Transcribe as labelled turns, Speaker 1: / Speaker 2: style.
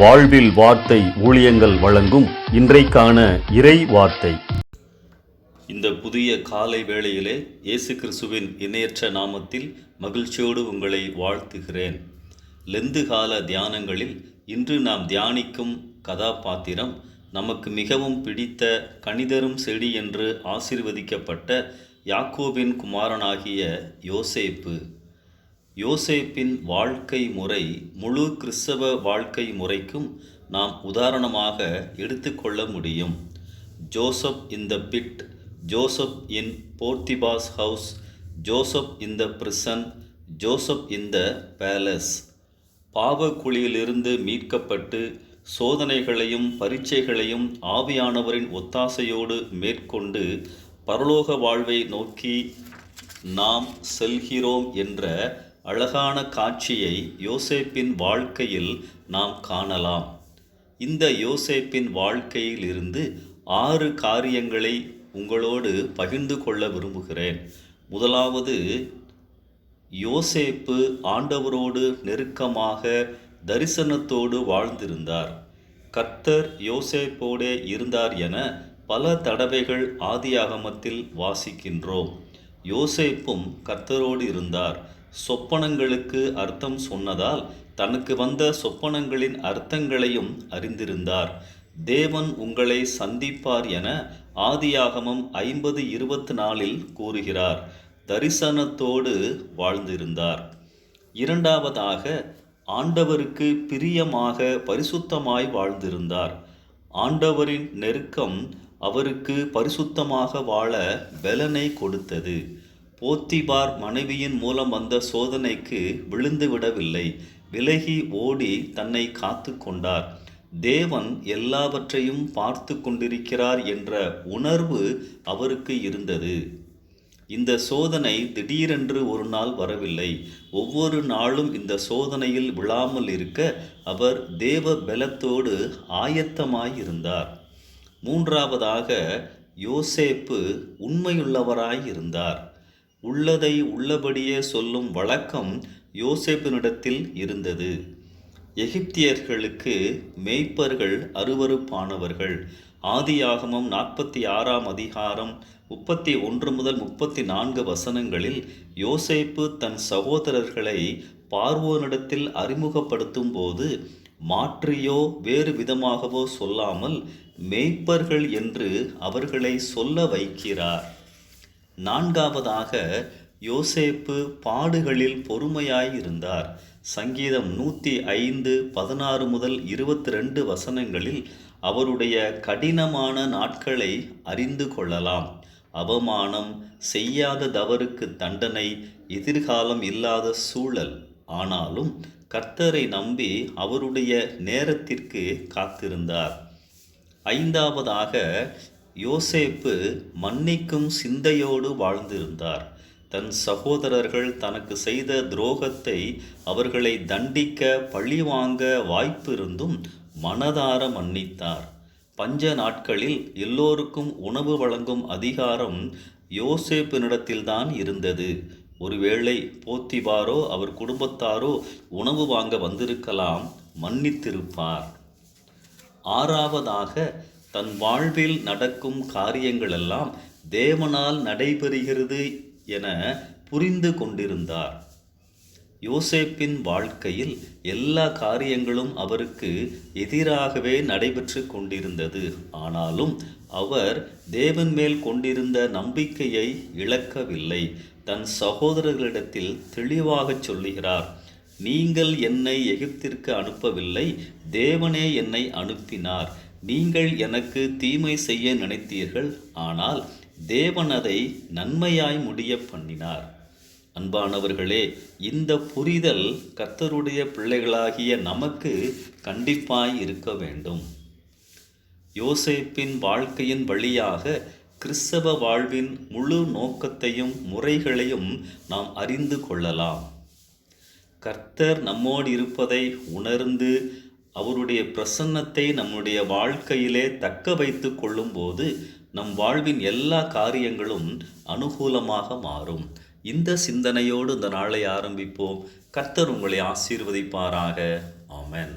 Speaker 1: வாழ்வில் வார்த்தை ஊழியங்கள் வழங்கும் இன்றைக்கான இறை வார்த்தை. இந்த புதிய காலை வேளையிலே இயேசு கிறிஸ்துவின் இணையற்ற நாமத்தில் மகிழ்ச்சியோடு உங்களை வாழ்த்துகிறேன். லெந்து கால தியானங்களில் இன்று நாம் தியானிக்கும் கதாபாத்திரம் நமக்கு மிகவும் பிடித்த கணிதரும் செடி என்று ஆசீர்வதிக்கப்பட்ட யாக்கோபின் குமாரனாகிய யோசேப்பு. யோசேப்பின் வாழ்க்கை முறை முழு கிறிஸ்தவ வாழ்க்கை முறைக்கும் நாம் உதாரணமாக எடுத்துக்கொள்ள முடியும். Joseph in the pit Joseph in Potiphar's house Joseph in the prison Joseph in the palace. பாவக்குழியிலிருந்து மீட்கப்பட்டு சோதனைகளையும் பரீட்சைகளையும் ஆவியானவரின் ஒத்தாசையோடு மேற்கொண்டு பரலோக வாழ்வை நோக்கி நாம் செல்கிறோம் என்ற அழகான காட்சியை யோசேப்பின் வாழ்க்கையில் நாம் காணலாம். இந்த யோசேப்பின் வாழ்க்கையில் இருந்து ஆறு காரியங்களை உங்களோடு பகிர்ந்து கொள்ள விரும்புகிறேன். முதலாவது யோசேப்பு ஆண்டவரோடு நெருக்கமாக தரிசனத்தோடு வாழ்ந்திருந்தார். கர்த்தர் யோசேப்போடே இருந்தார் என பல தடவைகள் ஆதியாகமத்தில் வாசிக்கின்றோம். யோசேப்பும் கர்த்தரோடு இருந்தார். சொப்பனங்களுக்கு அர்த்தம் சொன்னதால் தனக்கு வந்த சொப்பனங்களின் அர்த்தங்களையும் அறிந்திருந்தார். தேவன் உங்களை சந்திப்பார் என ஆதியாகமம் ஐம்பது இருபத்தி நாலில் கூறுகிறார். தரிசனத்தோடு வாழ்ந்திருந்தார். இரண்டாவதாக ஆண்டவருக்கு பிரியமாக பரிசுத்தமாய் வாழ்ந்திருந்தார். ஆண்டவரின் நெருக்கம் அவருக்கு பரிசுத்தமாக வாழ பலனை கொடுத்தது. போத்திபார் மனைவியின் மூலம் வந்த சோதனைக்கு விழுந்து விடவில்லை விலகி ஓடி தன்னை காத்து கொண்டார். தேவன் எல்லாவற்றையும் பார்த்து கொண்டிருக்கிறார் என்ற உணர்வு அவருக்கு இருந்தது. இந்த சோதனை திடீரென்று ஒரு நாள் வரவில்லை. ஒவ்வொரு நாளும் இந்த சோதனையில் விழாமல் இருக்க அவர் தேவ பலத்தோடு ஆயத்தமாயிருந்தார். மூன்றாவதாக யோசேப்பு உண்மையுள்ளவராய் இருந்தார் உள்ளதை உள்ளபடியே சொல்லும் வழக்கம் யோசேப்பினிடத்தில் இருந்தது. எகிப்தியர்களுக்கு மேய்ப்பர்கள் அருவருப்பானவர்கள். ஆதியாகமம் நாற்பத்தி ஆறாம் அதிகாரம் முப்பத்தி ஒன்று முதல் முப்பத்தி நான்கு வசனங்களில் யோசேப்பு தன் சகோதரர்களை பார்வோனிடத்தில் அறிமுகப்படுத்தும் போது மாற்றியோ வேறு விதமாகவோ சொல்லாமல் மேய்ப்பர்கள் என்று அவர்களை சொல்ல வைக்கிறார். நான்காவதாக யோசேப்பு பாடுகளில் பொறுமையாயிருந்தார் சங்கீதம் நூற்றி ஐந்து பதினாறு முதல் இருபத்தி ரெண்டு வசனங்களில் அவருடைய கடினமான நாட்களை அறிந்து கொள்ளலாம். அவமானம் செய்யாத தவறுக்கு தண்டனை எதிர்காலம் இல்லாத சூழல். ஆனாலும் கர்த்தரை நம்பி அவருடைய நேரத்திற்கு காத்திருந்தார். ஐந்தாவதாக யோசேப்பு மன்னிக்கும் சிந்தையோடு வாழ்ந்திருந்தார். தன் சகோதரர்கள் தனக்கு செய்த துரோகத்தை அவர்களை தண்டிக்க பழிவாங்க வாய்ப்பிருந்தும் மனதார மன்னித்தார். பஞ்ச நாட்களில் எல்லோருக்கும் உணவு வழங்கும் அதிகாரம் யோசேப்பினிடத்தில்தான் இருந்தது. ஒருவேளை போத்திபாரோ அவர் குடும்பத்தாரோ உணவு வாங்க வந்திருக்கலாம் மன்னித்திருப்பார். ஆறாவதாக தன் வாழ்வில் நடக்கும் காரியங்களெல்லாம் தேவனால் நடைபெறுகிறது என புரிந்து கொண்டிருந்தார். யோசேப்பின் வாழ்க்கையில் எல்லா காரியங்களும் அவருக்கு எதிராகவே நடைபெற்று கொண்டிருந்தது. ஆனாலும் அவர் தேவன் மேல் கொண்டிருந்த நம்பிக்கையை இழக்கவில்லை. தன் சகோதரர்களிடத்தில் தெளிவாகச் சொல்லுகிறார் நீங்கள் என்னை எகிப்திற்கு அனுப்பவில்லை தேவனே என்னை அனுப்பினார். நீங்கள் எனக்கு தீமை செய்ய நினைத்தீர்கள் ஆனால் தேவன் அதை நன்மையாய் முடிய பண்ணினார். அன்பானவர்களே இந்த புரிதல் கர்த்தருடைய பிள்ளைகளாகிய நமக்கு கண்டிப்பாய் இருக்க வேண்டும். யோசேப்பின் வாழ்க்கையின் வழியாக கிறிஸ்தவ வாழ்வின் முழு நோக்கத்தையும் முறைகளையும் நாம் அறிந்து கொள்ளலாம். கர்த்தர் நம்மோடு இருப்பதை உணர்ந்து அவருடைய பிரசன்னத்தை நம்முடைய வாழ்க்கையிலே தக்க வைத்து கொள்ளும்போது நம் வாழ்வின் எல்லா காரியங்களும் அனுகூலமாக மாறும். இந்த சிந்தனையோடு இந்த நாளை ஆரம்பிப்போம். கர்த்தர் உங்களை ஆசீர்வதிப்பாராக. ஆமன்.